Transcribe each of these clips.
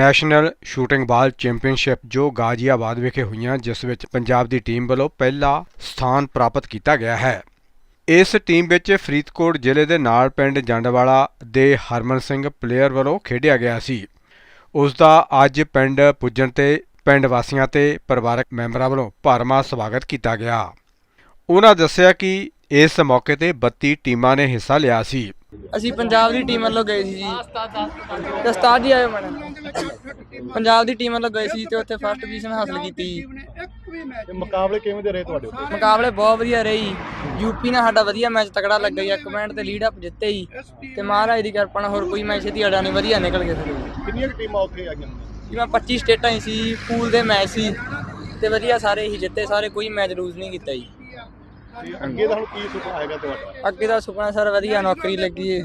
National shooting ਬਾਲ championship ਜੋ ਗਾਜ਼ੀਆਬਾਦ ਵਿਖੇ ਹੋਈਆਂ, ਜਿਸ ਵਿੱਚ ਪੰਜਾਬ ਦੀ ਟੀਮ ਵੱਲੋਂ ਪਹਿਲਾ ਸਥਾਨ ਪ੍ਰਾਪਤ ਕੀਤਾ ਗਿਆ ਹੈ। ਇਸ ਟੀਮ ਵਿੱਚ ਫਰੀਦਕੋਟ ਜ਼ਿਲ੍ਹੇ ਦੇ ਨਾਲ ਪਿੰਡ ਜੰਡਵਾਲਾ ਦੇ ਹਰਮਨ ਸਿੰਘ ਪਲੇਅਰ ਵੱਲੋਂ ਖੇਡਿਆ ਗਿਆ ਸੀ। ਉਸ ਦਾ ਅੱਜ ਪਿੰਡ ਪੁੱਜਣ ਤੇ ਪਿੰਡ ਵਾਸੀਆਂ ਤੇ ਪਰਿਵਾਰਕ ਮੈਂਬਰਾਂ ਵੱਲੋਂ ਭਰਮਾ ਸਵਾਗਤ ਕੀਤਾ ਗਿਆ। ਉਹਨਾਂ ਦੱਸਿਆ ਕਿ ਇਸ ਮੌਕੇ ਤੇ 32 ਟੀਮਾਂ ਨੇ ਹਿੱਸਾ ਲਿਆ ਸੀ। ਅਸੀਂ ਪੰਜਾਬ ਦੀ ਟੀਮ ਵੱਲੋਂ ਗਏ ਸੀ ਜੀ। ਤੇ ਜੀ ਆਏ ਮੈਡਮ। ਪੰਜਾਬ ਦੀ ਟੀਮ ਵੱਲੋਂ ਗਏ ਸੀ ਤੇ ਉੱਥੇ ਫਸਟ ਪੋਜੀਸ਼ਨ ਹਾਸਲ ਕੀਤੀ। ਤੇ ਮੁਕਾਬਲੇ ਕਿਵੇਂ ਦੇ ਰਹੇ ਤੁਹਾਡੇ ਉੱਤੇ? ਮੁਕਾਬਲੇ ਬਹੁਤ ਵਧੀਆ ਰਹੇ ਜੀ। ਯੂਪੀ ਨਾਲ ਸਾਡਾ ਵਧੀਆ ਮੈਚ ਤਕੜਾ ਲੱਗਾ ਜੀ। ਇੱਕ ਮਿੰਟ ਤੇ ਲੀਡ ਅਪ ਜਿੱਤੇ ਜੀ। ਤੇ ਮਹਾਰਾਜ ਦੀ ਕਿਰਪਾ ਨਾਲ ਹੋਰ ਕੋਈ ਮੈਚ ਦੀ ਅੜਾ ਨਹੀਂ ਵਧੀਆ ਨਿਕਲ ਗਏ ਸਾਡੇ ਕਿੰਨੀਆਂ ਟੀਮਾਂ ਉੱਥੇ ਆਈਆਂ ਜਿਵੇਂ 25 ਸਟੇਟਾਂ ਹੀ ਸੀ ਪੂਲ ਦੇ ਮੈਚ ਸੀ। ਤੇ ਵਧੀਆ ਸਾਰੇ ਹੀ ਜਿੱਤੇ ਸਾਰੇ ਕੋਈ ਮੈਚ ਲੂਜ਼ ਨਹੀਂ ਕੀਤਾ ਜੀ। ਅੱਗੇ ਦਾ ਹੁਣ ਕੀ ਸੁਪਨਾ ਹੈਗਾ ਤੁਹਾਡਾ? ਅੱਗੇ ਦਾ ਸੁਪਨਾ ਸਰ ਵਧੀਆ ਨੌਕਰੀ ਲੱਗੀ ਏ।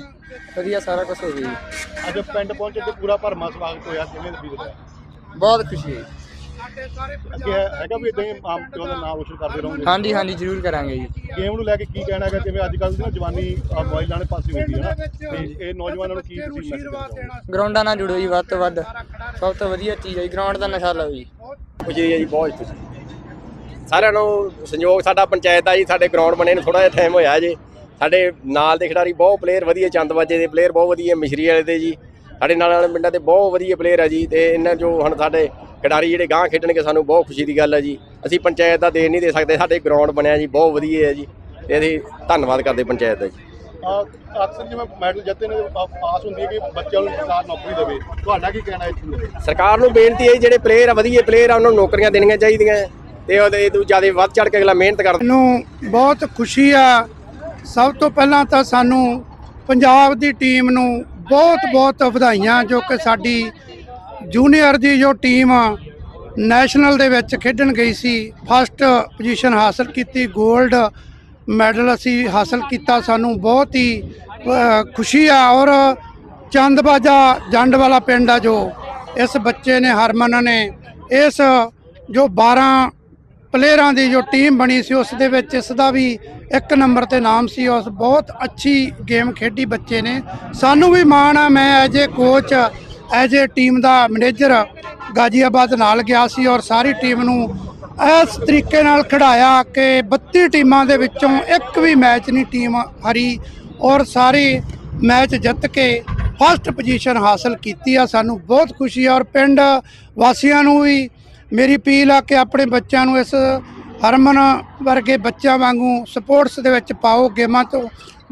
ਵਧੀਆ ਸਾਰਾ ਕੁਝ ਹੋ ਗਿਆ ਜੀ। ਅੱਜ ਪਿੰਡ ਪਹੁੰਚੇ ਤੇ ਪੂਰਾ ਭਰਮਾ ਸਵਾਗਤ ਹੋਇਆ ਕਿਵੇਂ ਦਾ ਫੀਲ ਹੋਇਆ ਬਹੁਤ ਖੁਸ਼ੀ ਹੈ ਜੀ। ਅੱਗੇ ਹੈ- ਹੈਗਾ ਵੀ ਇਦਾਂ ਹੀ ਆਮ ਪਿਓ ਦਾ ਨਾਮ ਰੋਸ਼ਨ ਕਰਦੇ ਰਹੋਗੇ? ਹਾਂਜੀ ਹਾਂਜੀ ਜ਼ਰੂਰ ਕਰਾਂਗੇ ਜੀ। ਗੇਮ ਨੂੰ ਲੈ ਕੇ ਕੀ ਕਹਿਣਾ ਹੈਗਾ? ਜਿਵੇਂ ਅੱਜ ਕੱਲ੍ਹ ਦੀ ਨਾ ਜਵਾਨੀ ਮੋਬਾਈਲਾਂ ਦੇ ਪਾਸੇ ਹੋ ਗਈ ਹੈ ਨਾ। ਤੇ ਇਹ ਨੌਜਵਾਨਾਂ ਨੂੰ ਕੀ ਤੁਸੀਂ ਮੈਸੇਜ ਦੇਣਾ ਗਰਾਊਂਡਾਂ ਨਾਲ ਜੁੜੋ ਜੀ ਵੱਧ ਤੋਂ ਵੱਧ। ਸਭ ਤੋਂ ਵਧੀਆ ਚੀਜ਼ ਹੈ ਜੀ ਗਰਾਊਂਡ ਦਾ ਨਸ਼ਾ ਲਓ ਜੀ। ਖੁਸ਼ੀ ਹੈ ਜੀ ਬਹੁਤ ਖੁਸ਼ੀ। ਸਾਰਿਆਂ ਨੂੰ ਸੰਯੋਗ ਸਾਡਾ ਪੰਚਾਇਤ ਦਾ ਜੀ ਸਾਡੇ ਗਰਾਊਂਡ ਬਣੇ ਨੂੰ ਥੋੜਾ ਜਿਹਾ ਟਾਈਮ ਹੋਇਆ ਜੀ। ਸਾਡੇ ਨਾਲ ਦੇ ਖਿਡਾਰੀ ਬਹੁਤ ਪਲੇਅਰ ਵਧੀਆ ਚੰਦਵਾਜੇ ਦੇ ਪਲੇਅਰ ਬਹੁਤ ਵਧੀਆ ਮਿਸ਼ਰੀ ਵਾਲੇ ਦੇ ਜੀ। ਸਾਡੇ ਨਾਲ ਵਾਲੇ ਪਿੰਡਾਂ ਦੇ ਬਹੁਤ ਵਧੀਆ ਪਲੇਅਰ ਆ ਜੀ ਤੇ ਇਹਨਾਂ ਜੋ ਹੁਣ ਸਾਡੇ ਖਿਡਾਰੀ ਜਿਹੜੇ ਗਾਂ ਖੇਡਣਗੇ ਸਾਨੂੰ ਬਹੁਤ ਖੁਸ਼ੀ ਦੀ ਗੱਲ ਹੈ ਜੀ। ਅਸੀਂ ਪੰਚਾਇਤ ਦਾ ਦੇ ਨਹੀਂ ਦੇ ਸਕਦੇ ਸਾਡੇ ਗਰਾਊਂਡ ਬਣਿਆ ਜੀ ਬਹੁਤ ਵਧੀਆ ਹੈ ਜੀ। ਤੇ ਅਸੀਂ ਧੰਨਵਾਦ ਕਰਦੇ ਪੰਚਾਇਤ ਦਾ ਜੀ। ਅਕਸਰ ਜਿਵੇਂ ਮੈਡਲ ਜਿੱਤੇ ਨੇ ਪਾਸ ਹੁੰਦੀ ਹੈ ਕਿ ਬੱਚਿਆਂ ਨੂੰ ਸਰਕਾਰ ਨੌਕਰੀ ਦੇਵੇ। ਤੁਹਾਡਾ ਕੀ ਕਹਿਣਾ ਇਸ ਨੂੰ ਸਰਕਾਰ ਨੂੰ ਬੇਨਤੀ ਹੈ ਜੀ, ਜਿਹੜੇ ਪਲੇਅਰ ਆ ਵਧੀਆ ਪਲੇਅਰ ਆ ਉਹਨਾਂ ਨੂੰ ਨੌਕਰੀਆਂ ਦੇਣੀਆਂ ਚਾਹੀਦੀਆਂ ਤੇ ਉਹਦੇ ਤੋਂ ਜ਼ਿਆਦਾ ਵੱਧ ਚੜ ਕੇ ਅਗਲਾ ਮਿਹਨਤ ਕਰਦਾ। ਨੂੰ ਬਹੁਤ ਖੁਸ਼ੀ ਆ ਸਭ ਤੋਂ ਪਹਿਲਾਂ ਤਾਂ ਸਾਨੂੰ ਪੰਜਾਬ ਦੀ ਟੀਮ ਨੂੰ ਬਹੁਤ ਬਹੁਤ ਵਧਾਈਆਂ, ਜੋ ਕਿ ਸਾਡੀ ਜੂਨੀਅਰ ਦੀ ਜੋ ਟੀਮ ਨੈਸ਼ਨਲ ਦੇ ਵਿੱਚ ਖੇਡਣ ਗਈ ਸੀ, ਫਸਟ ਪੋਜੀਸ਼ਨ ਹਾਸਲ ਕੀਤੀ 골ਡ ਮੈਡਲ ਅਸੀਂ ਹਾਸਲ ਕੀਤਾ, ਸਾਨੂੰ ਬਹੁਤ ਹੀ ਖੁਸ਼ੀ ਆ ਔਰ ਚੰਦਬਾਜਾ ਜੰਡ ਵਾਲਾ ਪਿੰਡ ਆ ਜੋ, ਇਸ ਬੱਚੇ ਨੇ ਹਰਮਨ ਨੇ, ਇਸ ਜੋ 12 ਪਲੇਅਰਾਂ ਦੀ ਜੋ ਟੀਮ ਬਣੀ ਸੀ, ਉਸ ਦੇ ਵਿੱਚ ਇਸ ਦਾ ਵੀ ਇੱਕ ਨੰਬਰ ਤੇ ਨਾਮ ਸੀ, ਉਸ ਬਹੁਤ ਅੱਛੀ ਗੇਮ ਖੇਡੀ ਬੱਚੇ ਨੇ। ਸਾਨੂੰ ਵੀ ਮਾਣ ਆ, ਮੈਂ as a coach as a team the manager Ghaziabad ਨਾਲ ਗਿਆ ਸੀ ਔਰ ਸਾਰੀ ਟੀਮ ਨੂੰ ਇਸ ਤਰੀਕੇ ਨਾਲ ਖਿਡਾਇਆ ਕਿ 32 ਟੀਮਾਂ ਦੇ ਵਿੱਚੋਂ ਇੱਕ ਵੀ ਮੈਚ ਨਹੀਂ ਟੀਮ ਹਾਰੀ ਔਰ ਸਾਰੇ ਮੈਚ ਜਿੱਤ ਕੇ ਫਸਟ ਪੋਜੀਸ਼ਨ ਹਾਸਲ ਕੀਤੀ ਆ। ਸਾਨੂੰ ਬਹੁਤ ਖੁਸ਼ੀ ਆ ਔਰ ਪਿੰਡ ਵਾਸੀਆਂ ਨੂੰ ਵੀ ਮੇਰੀ ਅਪੀਲ ਆ ਕਿ ਆਪਣੇ ਬੱਚਿਆਂ ਨੂੰ ਇਸ ਹਰਮਨ ਵਰਗੇ ਬੱਚਿਆਂ ਵਾਂਗੂ ਸਪੋਰਟਸ ਦੇ ਵਿੱਚ ਪਾਓ ਗੇਮਾਂ ਤੋਂ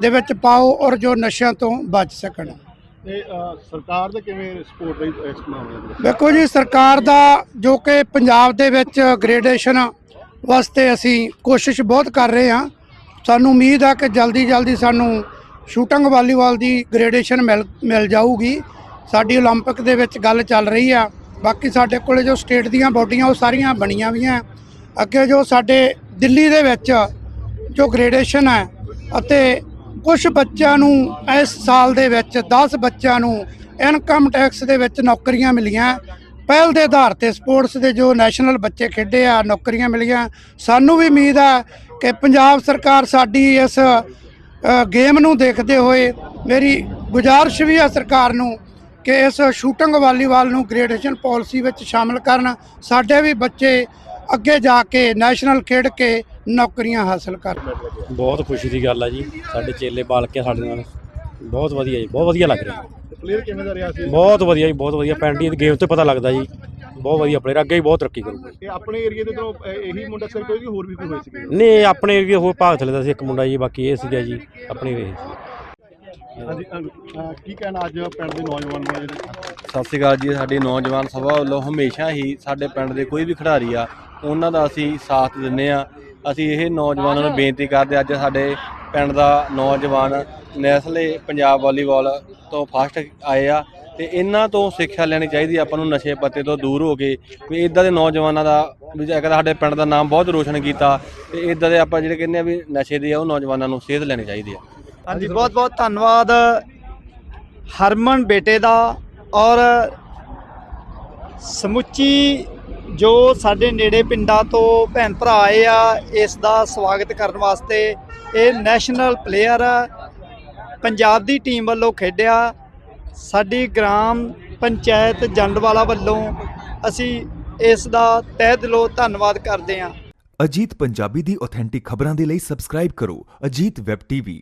ਦੇ ਵਿੱਚ ਪਾਓ ਔਰ ਜੋ ਨਸ਼ਿਆਂ ਤੋਂ ਬਚ ਸਕਣ ਤੇ ਅਹ ਸਰਕਾਰ ਦੇ ਕਿਵੇਂ ਸਪੋਰਟ ਰਹੀ ਇਸ ਮਾਮਲੇ ਦੇ ਵਿੱਚ ਵੇਖੋ ਜੀ ਸਰਕਾਰ ਦਾ ਜੋ ਕਿ ਪੰਜਾਬ ਦੇ ਵਿੱਚ ਗ੍ਰੇਡੇਸ਼ਨ ਵਾਸਤੇ ਅਸੀਂ ਕੋਸ਼ਿਸ਼ ਬਹੁਤ ਕਰ ਰਹੇ ਹਾਂ ਸਾਨੂੰ ਉਮੀਦ ਆ ਕਿ ਜਲਦੀ ਜਲਦੀ ਸਾਨੂੰ ਸ਼ੂਟਿੰਗ ਵਾਲੀਬਾਲ ਦੀ ਗ੍ਰੇਡੇਸ਼ਨ ਮਿਲ ਮਿਲ ਜਾਊਗੀ ਸਾਡੀ 올림픽 ਦੇ ਵਿੱਚ ਗੱਲ ਚੱਲ ਰਹੀ ਆ ਬਾਕੀ ਸਾਡੇ ਕੋਲੇ ਜੋ ਸਟੇਟ ਦੀਆਂ ਬੋਡੀਆਂ, ਉਹ ਸਾਰੀਆਂ ਬਣੀਆਂ ਵੀਆਂ ਅੱਗੇ ਜੋ ਸਾਡੇ ਦਿੱਲੀ ਦੇ ਵਿੱਚ ਜੋ ਗ੍ਰੇਡੇਸ਼ਨ ਹੈ ਅਤੇ ਕੁਝ ਬੱਚਿਆਂ ਨੂੰ ਇਸ ਸਾਲ ਦੇ ਵਿੱਚ 10 ਬੱਚਿਆਂ ਨੂੰ ਇਨਕਮ ਟੈਕਸ ਦੇ ਵਿੱਚ ਨੌਕਰੀਆਂ ਮਿਲੀਆਂ। ਪਹਿਲ ਦੇ ਆਧਾਰ ਤੇ ਸਪੋਰਟਸ ਦੇ ਜੋ ਨੈਸ਼ਨਲ ਬੱਚੇ ਖੇਡੇ ਆ, ਨੌਕਰੀਆਂ ਮਿਲੀਆਂ। ਸਾਨੂੰ ਵੀ ਉਮੀਦ ਆ ਕਿ ਪੰਜਾਬ ਸਰਕਾਰ ਸਾਡੀ ਇਸ ਗੇਮ ਨੂੰ ਦੇਖਦੇ ਹੋਏ, ਮੇਰੀ ਗੁਜ਼ਾਰਿਸ਼ ਵੀ ਆ ਸਰਕਾਰ ਨੂੰ ਕਿ ਇਸ ਸ਼ੂਟਿੰਗ ਵਾਲੀਬਾਲ ਨੂੰ ਗ੍ਰੇਡੇਸ਼ਨ ਪਾਲਿਸੀ ਵਿੱਚ ਸ਼ਾਮਲ ਕਰਨ ਸਾਡੇ ਵੀ ਬੱਚੇ ਅੱਗੇ ਜਾ ਕੇ ਨੈਸ਼ਨਲ ਖੇਡ ਕੇ ਨੌਕਰੀਆਂ ਹਾਸਲ ਕਰਨ। ਬਹੁਤ ਖੁਸ਼ੀ ਦੀ ਗੱਲ ਆ ਜੀ ਸਾਡੇ ਚੇਲੇ ਪਾਲ ਕੇ ਸਾਡੇ ਨਾਲ। ਬਹੁਤ ਵਧੀਆ ਜੀ ਬਹੁਤ ਵਧੀਆ ਲੱਗ ਰਿਹਾ। ਪਲੇਅਰ ਕਿਵੇਂ ਦਾ ਰਿਹਾ ਸੀ? ਬਹੁਤ ਵਧੀਆ ਜੀ ਬਹੁਤ ਵਧੀਆ। ਪੈਂਡੀ ਦੀ ਗੇਮ ਤੋਂ ਪਤਾ ਲੱਗਦਾ ਜੀ। ਬਹੁਤ ਵਧੀਆ ਪਲੇਅਰ ਅੱਗੇ ਹੀ ਬਹੁਤ ਤਰੱਕੀ ਕਰੂਗਾ। ਇਹ ਆਪਣੇ ਏਰੀਆ ਦੇ ਤੋਂ ਇਹੀ ਮੁੰਡਾ ਸਿਰ ਕੋਈ ਹੋਰ ਵੀ ਕੋਈ ਹੋਏ ਸੀਗੇ? ਨਹੀਂ ਆਪਣੇ ਵੀ ਹੋਰ ਭਾਗ ਥਲੇ ਦਾ ਸੀ ਇੱਕ ਮੁੰਡਾ ਜੀ ਬਾਕੀ ਇਹ ਸੀਗਾ ਜੀ ਆਪਣੀ ਰਹੇ ਹਾਂਜੀ ਅਹ, ਕੀ ਕਹਿਣਾ ਅੱਜ ਪਿੰਡ ਦੇ ਨੌਜਵਾਨ ਨੂੰ ਜਿਹੜੇ ਸਤਿ ਸ਼੍ਰੀ ਅਕਾਲ ਜੀ ਸਾਡੀ ਨੌਜਵਾਨ ਸਭਾ ਵੱਲੋਂ ਹਮੇਸ਼ਾ ਹੀ ਸਾਡੇ ਪਿੰਡ ਦੇ ਕੋਈ ਵੀ ਖਿਡਾਰੀ ਆ ਉਹਨਾਂ ਦਾ ਅਸੀਂ ਸਾਥ ਦਿੰਨੇ ਆ ਅਸੀਂ ਇਹ ਨੌਜਵਾਨਾਂ ਨੂੰ ਬੇਨਤੀ ਕਰਦੇ ਅੱਜ ਸਾਡੇ ਪਿੰਡ ਦਾ ਨੌਜਵਾਨ ਨੈਸਲੇ ਪੰਜਾਬ ਵਾਲੀਬਾਲ ਤੋਂ ਫਸਟ ਆਏ ਆ ਤੇ ਇਹਨਾਂ ਤੋਂ ਸਿੱਖਿਆ ਲੈਣੀ ਚਾਹੀਦੀ ਆ ਆਪਾਂ ਨੂੰ ਨਸ਼ੇ ਪੱਤੇ ਤੋਂ ਦੂਰ ਹੋ ਕੇ। ਵੀ ਇਦਾਂ ਦੇ ਨੌਜਵਾਨਾਂ ਦਾ ਵੀ ਜੇ ਕਹਿੰਦਾ ਸਾਡੇ ਪਿੰਡ ਦਾ ਨਾਮ ਬਹੁਤ ਰੋਸ਼ਨ ਕੀਤਾ ਤੇ ਇਦਾਂ ਦੇ ਆਪਾਂ ਜਿਹੜੇ ਕਹਿੰਦੇ ਆ ਵੀ ਨਸ਼ੇ ਦੀ ਆ ਉਹ ਨੌਜਵਾਨਾਂ ਨੂੰ ਸੇਧ ਲੈਣੀ ਚਾਹੀਦੀ ਆ। ਹਾਂਜੀ ਬਹੁਤ ਬਹੁਤ ਧੰਨਵਾਦ, ਹਰਮਨ ਬੇਟੇ ਦਾ ਔਰ ਸਮੁੱਚੀ ਜੋ ਸਾਡੇ ਨੇੜੇ ਪਿੰਡਾਂ ਤੋਂ ਭੈਣ ਭਰਾ ਆਏ ਆ, ਇਸ ਦਾ ਸਵਾਗਤ ਕਰਨ ਵਾਸਤੇ ਇਹ ਨੈਸ਼ਨਲ ਪਲੇਅਰ ਪੰਜਾਬ ਦੀ ਟੀਮ ਵੱਲੋਂ ਖੇਡਿਆ। ਸਾਡੀ ਗ੍ਰਾਮ ਪੰਚਾਇਤ ਜੰਡਵਾਲਾ ਵੱਲੋਂ ਅਸੀਂ ਇਸ ਦਾ ਤਹਿ ਦਿਲੋਂ ਧੰਨਵਾਦ ਕਰਦੇ ਹਾਂ। ਅਜੀਤ ਪੰਜਾਬੀ ਦੀ ਆਥੈਂਟਿਕ ਖਬਰਾਂ ਦੇ ਲਈ ਸਬਸਕ੍ਰਾਈਬ ਕਰੋ। Ajit web TV